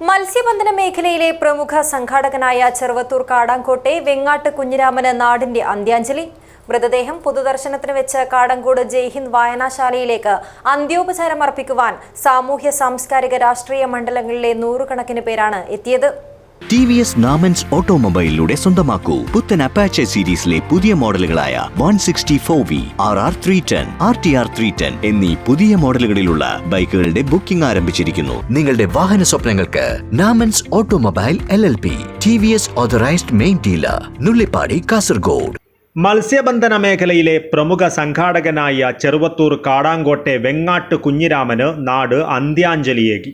മത്സ്യബന്ധന മേഖലയിലെ പ്രമുഖ സംഘാടകനായ ചെറുവത്തൂർ കാടാങ്കോട്ടെ വെങ്ങാട്ട് കുഞ്ഞിരാമന് നാടിന്റെ അന്ത്യാഞ്ജലി. മൃതദേഹം പൊതുദർശനത്തിന് വെച്ച് കാടങ്കോട് ജയ്ഹിന്ദ് വായനാശാലയിലേക്ക് അന്ത്യോപചാരം അർപ്പിക്കുവാൻ സാമൂഹ്യ സാംസ്കാരിക രാഷ്ട്രീയ മണ്ഡലങ്ങളിലെ നൂറുകണക്കിന് പേരാണ് എത്തിയത്. ടി വി എസ് നാമൻസ് ഓട്ടോമൊബൈലിലൂടെ സ്വന്തമാക്കൂ. പുത്തൻ അപ്പാച്ചെ സീരീസിലെ പുതിയ മോഡലുകളായ one sixty four V R R three ten R T R three ten എന്നീ പുതിയ മോഡലുകളിലുള്ള ബൈക്കുകളുടെ ബുക്കിംഗ് ആരംഭിച്ചിരിക്കുന്നു. നിങ്ങളുടെ വാഹന സ്വപ്നങ്ങൾക്ക് Namans automobile L L P T V S authorised main dealer Nullippady Kasaragod. മത്സ്യബന്ധന മേഖലയിലെ പ്രമുഖ സംഘാടകനായ ചെറുവത്തൂർ കാടാങ്കോട്ടെ വെങ്ങാട്ട് കുഞ്ഞിരാമന് നാട് അന്ത്യാഞ്ജലിയേകി.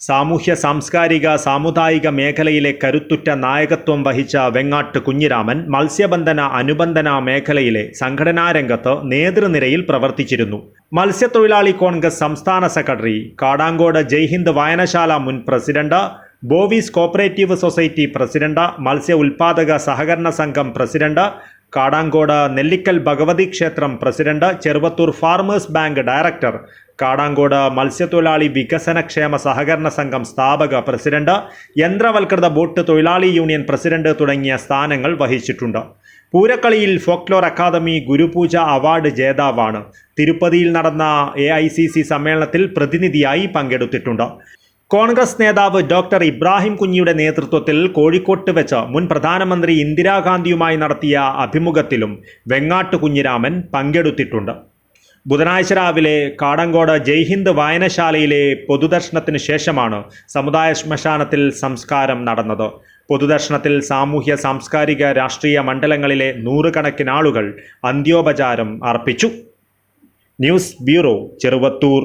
സാമൂഹ്യ സാംസ്കാരിക സാമുദായിക മേഖലയിലെ കരുത്തുറ്റ നായകത്വം വഹിച്ച വെങ്ങാട്ട് കുഞ്ഞിരാമൻ മത്സ്യബന്ധന അനുബന്ധന മേഖലയിലെ സംഘടനാ രംഗത്ത് നേതൃനിരയിൽ പ്രവർത്തിച്ചിരുന്നു. മത്സ്യത്തൊഴിലാളി കോൺഗ്രസ് സംസ്ഥാന സെക്രട്ടറി കാടാങ്കോട് ജയ്ഹിന്ദ് വായനശാല മുൻ പ്രസിഡന്റ് ബോവീസ് കോപ്പറേറ്റീവ് സൊസൈറ്റി പ്രസിഡന്റ് മത്സ്യ ഉൽപാദക സഹകരണ സംഘം പ്രസിഡന്റ് കാടാങ്കോട് നെല്ലിക്കൽ ഭഗവതി ക്ഷേത്രം president Cheruvathur farmers bank director Kadankode മത്സ്യത്തൊഴിലാളി വികസന ക്ഷേമ സഹകരണ സംഘം സ്ഥാപക പ്രസിഡന്റ് യന്ത്രവൽകൃത ബോട്ട് തൊഴിലാളി യൂണിയൻ പ്രസിഡന്റ് തുടങ്ങിയ സ്ഥാനങ്ങൾ വഹിച്ചിട്ടുണ്ട്. പൂരക്കളിയിൽ ഫോക്ലോർ അക്കാദമി ഗുരുപൂജ അവാർഡ് ജേതാവാണ്. തിരുപ്പതിയിൽ നടന്ന എ സമ്മേളനത്തിൽ പ്രതിനിധിയായി പങ്കെടുത്തിട്ടുണ്ട്. കോൺഗ്രസ് നേതാവ് ഡോക്ടർ ഇബ്രാഹിം കുഞ്ഞിയുടെ നേതൃത്വത്തിൽ കോഴിക്കോട്ട് വെച്ച് മുൻ പ്രധാനമന്ത്രി ഇന്ദിരാഗാന്ധിയുമായി നടത്തിയ അഭിമുഖത്തിലും വെങ്ങാട്ട് കുഞ്ഞിരാമൻ പങ്കെടുത്തിട്ടുണ്ട്. ബുധനാഴ്ച രാവിലെ കാടങ്കോട് ജയ്ഹിന്ദ് വായനശാലയിലെ പൊതുദർശനത്തിന് ശേഷമാണ് സമുദായ ശ്മശാനത്തിൽ സംസ്കാരം നടന്നത്. പൊതുദർശനത്തിൽ സാമൂഹ്യ സാംസ്കാരിക രാഷ്ട്രീയ മണ്ഡലങ്ങളിലെ നൂറുകണക്കിന് ആളുകൾ അന്ത്യോപചാരം അർപ്പിച്ചു. News bureau Cheruvathur.